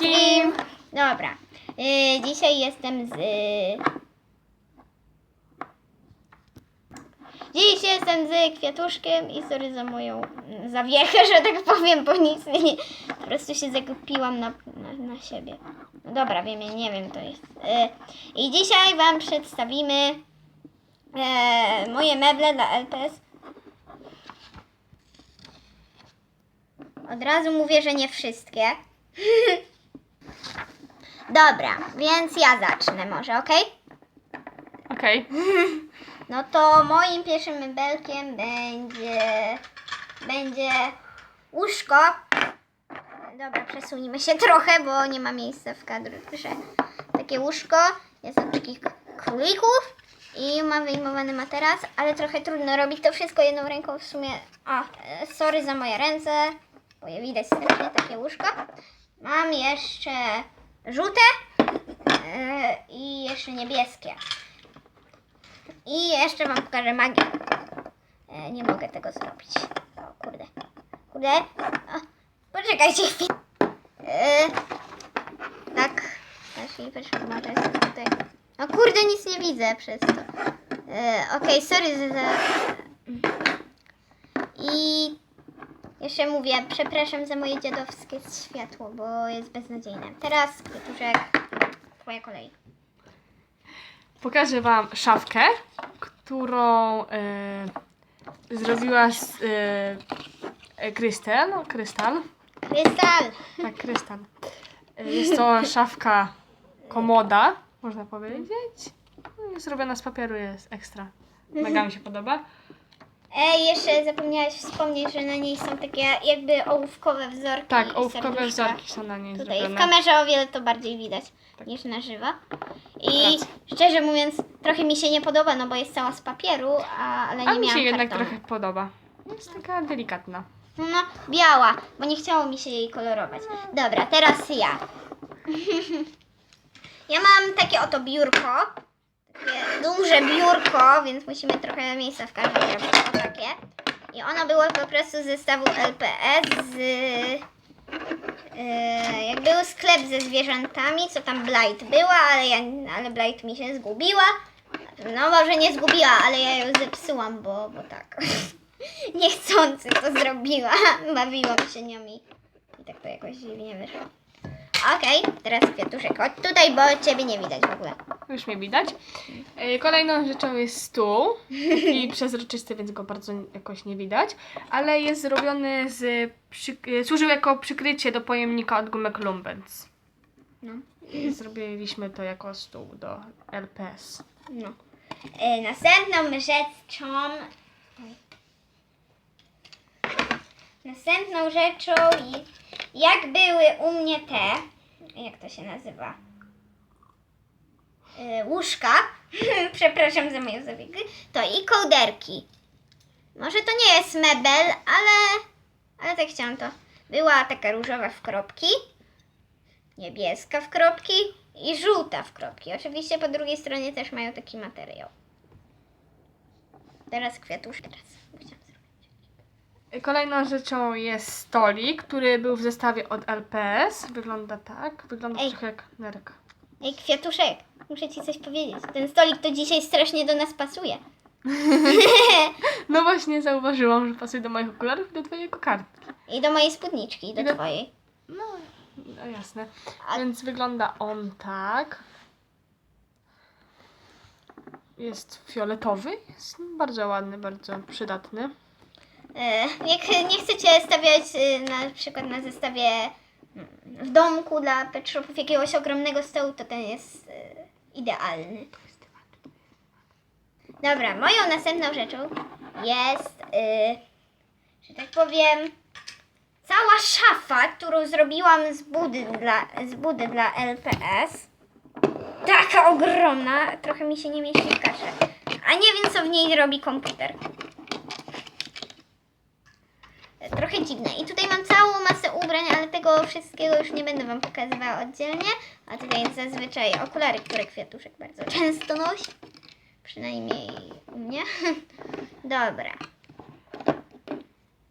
wszystkim! Dobra. Y, dzisiaj jestem z. Dziś jestem z kwiatuszkiem i sorry za moją zawiechę, że tak powiem, bo nic nie. Po prostu się zakupiłam na, na, na siebie. No dobra, wiem, nie wiem, to jest. Y, I dzisiaj Wam przedstawimy e, moje meble dla LPS. Od razu mówię, że nie wszystkie. Dobra, więc ja zacznę może, ok? Okej. No to moim pierwszym mebelkiem będzie będzie łóżko. Dobra, przesunijmy się trochę, bo nie ma miejsca w kadrze. Takie łóżko, jest od takich królików i ma wyjmowany materac, ale trochę trudno robić to wszystko jedną ręką w sumie. O, e, sorry za moje ręce, bo je widać strasznie takie łóżko. Mam jeszcze żółte e, i jeszcze niebieskie. I jeszcze wam pokażę magię. E, nie mogę tego zrobić. O kurde. Kurde. O, poczekajcie chwilę. E, tak. Może jest tutaj. O kurde, nic nie widzę przez to. Okej, sorry za... za... I jeszcze mówię, przepraszam za moje dziadowskie światło, bo jest beznadziejne. Teraz, Kwiatuszek, twoja kolej. Pokażę Wam szafkę, którą e, zrobiła z, e, e, Krystal. Krystal. Krystal! Tak, Krystal. E, Jest to szafka komoda, można powiedzieć. No, Jest zrobiona z papieru, jest ekstra. Mega mi się podoba. Ej, jeszcze zapomniałaś wspomnieć, że na niej są takie jakby ołówkowe wzorki. Tak, ołówkowe serduszka. wzorki są na niej Tutaj w zrobione. kamerze o wiele to bardziej widać Tak. niż na żywo. I szczerze mówiąc, trochę mi się nie podoba, no bo jest cała z papieru, a, ale nie A mi się miałam jednak kartonu. trochę podoba. Jest taka delikatna. No, biała, bo nie chciało mi się jej kolorować. Dobra, teraz ja. ja mam takie oto biurko. Duże biurko, więc musimy trochę miejsca w każdym. O takie. I ono było po prostu z zestawu LPS z... Yy, jak był sklep ze zwierzętami, co tam Blight była, ale, ja, ale Blight mi się zgubiła. No może nie zgubiła, ale ja ją zepsułam, bo, bo tak. Niechcący to zrobiła. Bawiłam się nią i, i tak to jakoś dziwnie wyszło. Okej, teraz kwiatuszek, chodź tutaj, bo ciebie nie widać w ogóle. Już mnie widać. E, Kolejną rzeczą jest stół. I przezroczysty, więc go bardzo jakoś nie widać. Ale jest zrobiony z. Przy, e, służył jako przykrycie do pojemnika od gumek Lumbens. No. I zrobiliśmy to jako stół do LPS. No. E, następną rzeczą. Następną rzeczą, jak były u mnie te, jak to się nazywa? E, łóżka, przepraszam za moje zabiegi, to i kołderki. Może to nie jest mebel, ale, ale tak chciałam to. Była taka różowa w kropki, niebieska w kropki i żółta w kropki. Oczywiście po drugiej stronie też mają taki materiał. Teraz kwiatuszki. Teraz Kolejną rzeczą jest stolik, który był w zestawie od LPS. Wygląda tak. Wygląda Ej. trochę jak nerka. Ej, kwiatuszek, muszę ci coś powiedzieć. Ten stolik to dzisiaj strasznie do nas pasuje. No właśnie zauważyłam, że pasuje do moich okularów i do twojej kokardki. I do mojej spódniczki, i do I do- twojej. No, no jasne. A- Więc wygląda on tak. Jest fioletowy, jest bardzo ładny, bardzo przydatny. E, jak nie chcecie stawiać e, na przykład na zestawie mm, w domku dla pet shopów jakiegoś ogromnego stołu, to ten jest e, idealny. Dobra, moją następną rzeczą jest, e, że tak powiem, cała szafa, którą zrobiłam z budy dla, z budy dla LPS. Taka ogromna, trochę mi się nie mieści w kaszę. A nie wiem, co w niej robi komputer trochę dziwne. I tutaj mam całą masę ubrań, ale tego wszystkiego już nie będę Wam pokazywała oddzielnie. A tutaj zazwyczaj okulary, które kwiatuszek bardzo często nosi. Przynajmniej u mnie. Dobra.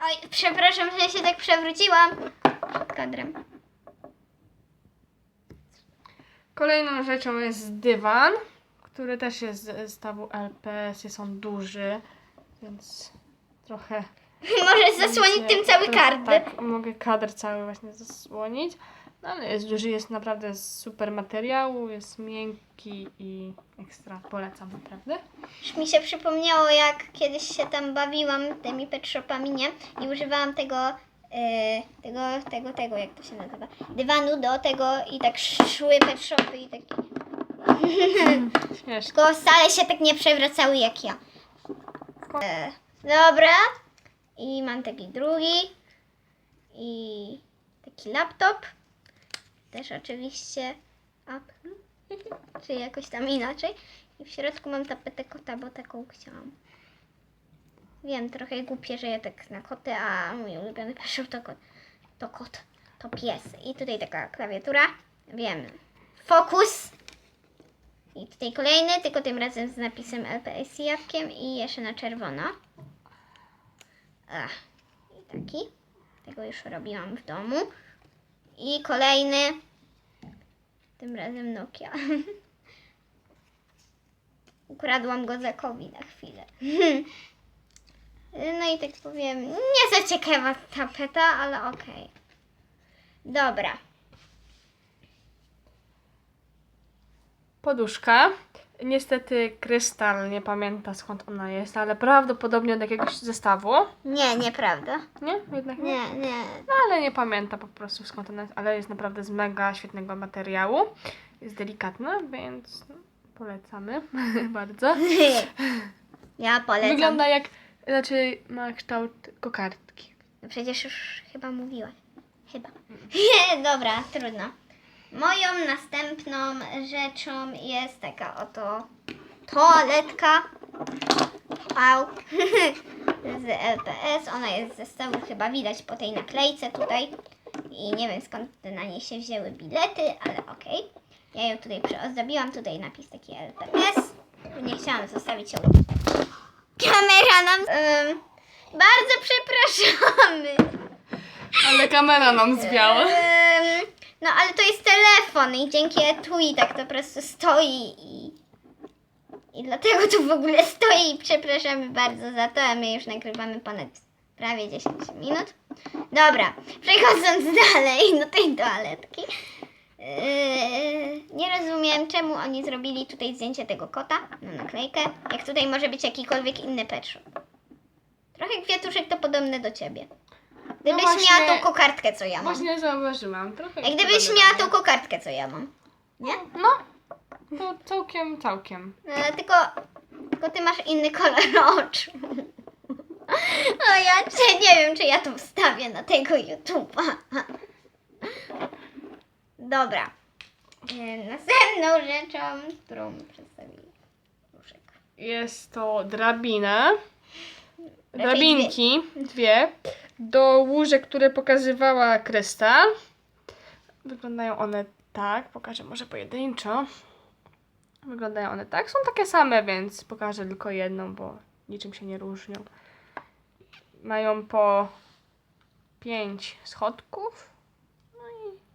Oj, przepraszam, że się tak przewróciłam przed kadrem. Kolejną rzeczą jest dywan, który też jest z zestawu LPS, jest on duży, więc trochę... Możesz zasłonić tym cały kadr. Tak, mogę kadr cały właśnie zasłonić. No ale jest duży, jest naprawdę z super materiału, jest miękki i ekstra. Polecam naprawdę. Już mi się przypomniało, jak kiedyś się tam bawiłam tymi pet shopami, nie? I używałam tego, e, tego, tego, tego, jak to się nazywa, dywanu do tego i tak szły pet shopy i tak... Śmiesznie. Tylko wcale się tak nie przewracały jak ja. E, dobra. I mam taki drugi. I taki laptop. Też oczywiście Apple. Czy jakoś tam inaczej. I w środku mam tapetę kota, bo taką chciałam. Wiem, trochę głupie, że ja tak na koty, a mój ulubiony peszów to kot. To kot. To pies. I tutaj taka klawiatura. Wiem. Fokus. I tutaj kolejny, tylko tym razem z napisem LPS i jabłkiem i jeszcze na czerwono. Ach, I taki. Tego już robiłam w domu. I kolejny. Tym razem Nokia. Ukradłam go Zakowi na chwilę. No i tak powiem, nie za ciekawa tapeta, ale okej. Dobra. Poduszka. Niestety Krystal nie pamięta skąd ona jest, ale prawdopodobnie od jakiegoś zestawu. Nie, nieprawda. Nie? Jednak nie. Nie, nie. No ale nie pamięta po prostu skąd ona jest, ale jest naprawdę z mega świetnego materiału. Jest delikatna, więc no, polecamy bardzo. Ja polecam. Wygląda jak, znaczy ma kształt kokardki. No przecież już chyba mówiłaś. Chyba. Dobra, trudno. Moją następną rzeczą jest taka oto toaletka. Au. Z LPS. Ona jest z zestawu, chyba widać po tej naklejce tutaj. I nie wiem skąd na niej się wzięły bilety, ale okej. Ja ją tutaj przyozdobiłam. Tutaj napis taki LPS. Nie chciałam zostawić ją. Kamera nam... Ym, bardzo przepraszamy. Ale kamera nam zwiała. No ale to jest telefon i dzięki etui tak to po prostu stoi i, i dlatego tu w ogóle stoi i przepraszamy bardzo za to, a my już nagrywamy ponad prawie 10 minut. Dobra, przechodząc dalej do tej toaletki. Yy, nie rozumiem, czemu oni zrobili tutaj zdjęcie tego kota na naklejkę, jak tutaj może być jakikolwiek inny pet. Trochę kwiatuszek to podobne do ciebie. Gdybyś właśnie- miała tą kokardkę, co ja mam. Właśnie zauważyłam. Trochę Jak gdybyś miała tą kokardkę, co ja mam. Nie? No, to całkiem, całkiem. E, tylko, tylko ty masz inny kolor oczu. O ja czy, nie wiem, czy ja to wstawię na tego YouTube'a. Dobra. E, Następną rzeczą, którą przedstawili. Różek. Jest to drabina. Drabinki, dwie, do łóżek, które pokazywała Krysta. Wyglądają one tak, pokażę może pojedynczo. Wyglądają one tak, są takie same, więc pokażę tylko jedną, bo niczym się nie różnią. Mają po pięć schodków.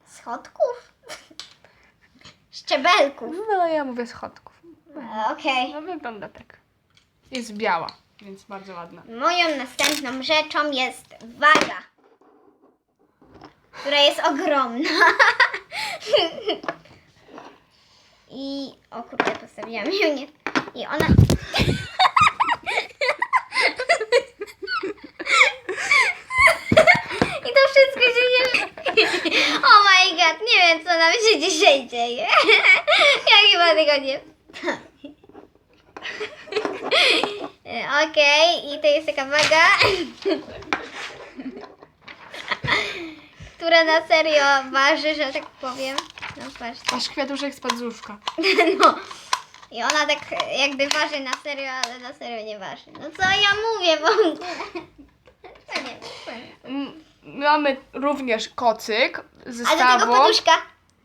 Schodków? Szczebelków. No ja mówię schodków. E, Okej. No wygląda tak. Jest biała, więc bardzo ładna. Moją następną rzeczą jest waga, która jest ogromna. I o kurde, postawiłam ją nie. I ona. I to wszystko się nie. Oh my god, nie wiem co nam się dzisiaj dzieje. Ja chyba tego nie. E, To waga, która na serio waży, że tak powiem. No patrzcie. Aż kwiatuszek spadł z łóżka. No. I ona tak jakby waży na serio, ale na serio nie waży. No co ja mówię w ogóle? To nie wiem. Mm, Mamy również kocyk z A do zestawu. tego poduszka.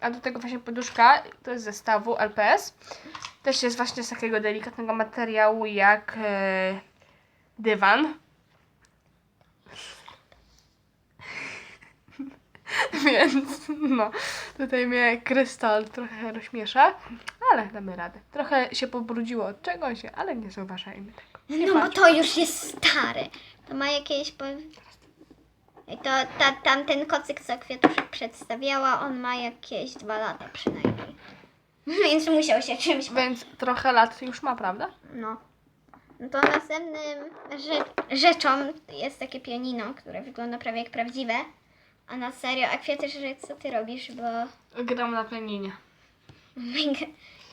A do tego właśnie poduszka, to jest z zestawu LPS. Też jest właśnie z takiego delikatnego materiału jak e, dywan. Więc no, Tutaj mnie krystal trochę rozśmiesza, ale damy radę. Trochę się pobrudziło od czegoś, ale nie zauważajmy tego. Nie No bo patrz. to już jest stare. To ma jakieś... Po... To ta, tamten kocyk, co kwiatuszek przedstawiała, on ma jakieś dwa lata przynajmniej. Więc musiał się czymś... Więc trochę lat już ma, prawda? No. No to następnym rze- rzeczą jest takie pianino, które wygląda prawie jak prawdziwe. A na serio, a kwiatuszek, co ty robisz, bo... Gram na pianinie.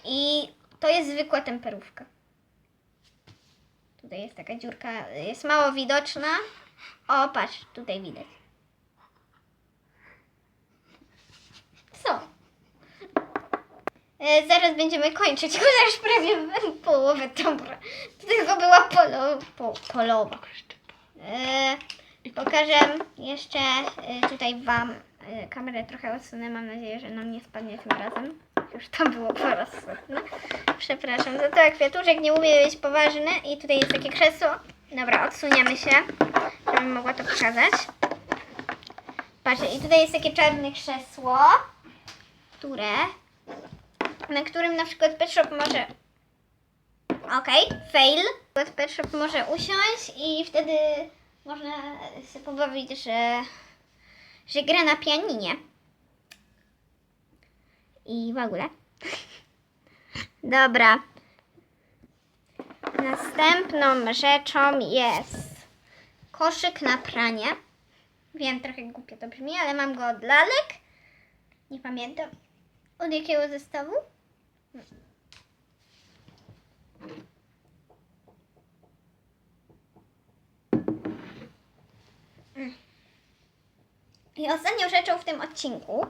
I to jest zwykła temperówka. Tutaj jest taka dziurka, jest mało widoczna. O, patrz, tutaj widać. Co? E, zaraz będziemy kończyć, chociaż prawie połowę dobra. Tylko była polo, po, polowa. E, pokażę jeszcze e, tutaj Wam e, kamerę trochę odsunę. Mam nadzieję, że nam nie spadnie tym razem. Już to było po raz setny. Przepraszam za to, jak kwiatuszek nie umie być poważny. I tutaj jest takie krzesło. Dobra, odsuniemy się, żebym mogła to pokazać. Patrzcie, i tutaj jest takie czarne krzesło, które, na którym na przykład Pet Shop może Okej, fail. Pet Shop może usiąść i wtedy można się pobawić, że, że gra na pianinie. I w ogóle. Dobra. Następną rzeczą jest koszyk na pranie. Wiem, trochę głupio to brzmi, ale mam go od lalek. Nie pamiętam od jakiego zestawu. I ostatnią rzeczą w tym odcinku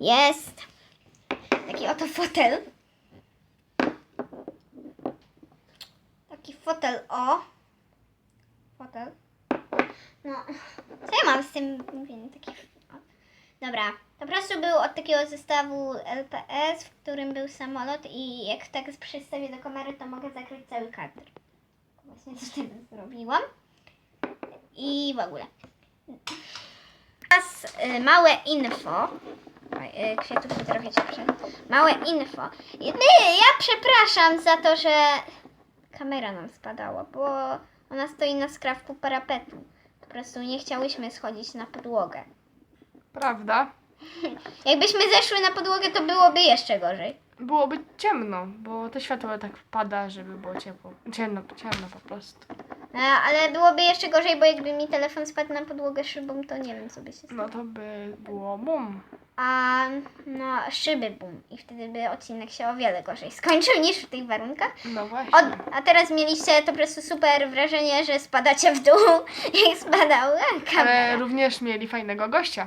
jest taki oto fotel. Taki fotel, o. Fotel. No, co ja mam z tym mówieniem? Taki... Dobra, to po prostu był od takiego zestawu LPS, w którym był samolot i jak tak przedstawię do kamery, to mogę zakryć cały kadr. Właśnie co teraz zrobiłam. I w ogóle. Teraz y, małe info. Y, Kwiatów trochę cię przed. Małe info. Ja przepraszam za to, że kamera nam spadała, bo ona stoi na skrawku parapetu. Po prostu nie chciałyśmy schodzić na podłogę. Prawda? Jakbyśmy zeszły na podłogę, to byłoby jeszcze gorzej. Byłoby ciemno, bo to światło tak wpada, żeby było ciepło. Ciemno, ciemno po prostu. E, Ale byłoby jeszcze gorzej, bo jakby mi telefon spadł na podłogę szybą, to nie wiem, co by się stało. No to by było bum. A no, szyby bum. I wtedy by odcinek się o wiele gorzej skończył niż w tych warunkach. No właśnie. Od, a teraz mieliście to po prostu super wrażenie, że spadacie w dół, jak spadał kamera. Ale również mieli fajnego gościa.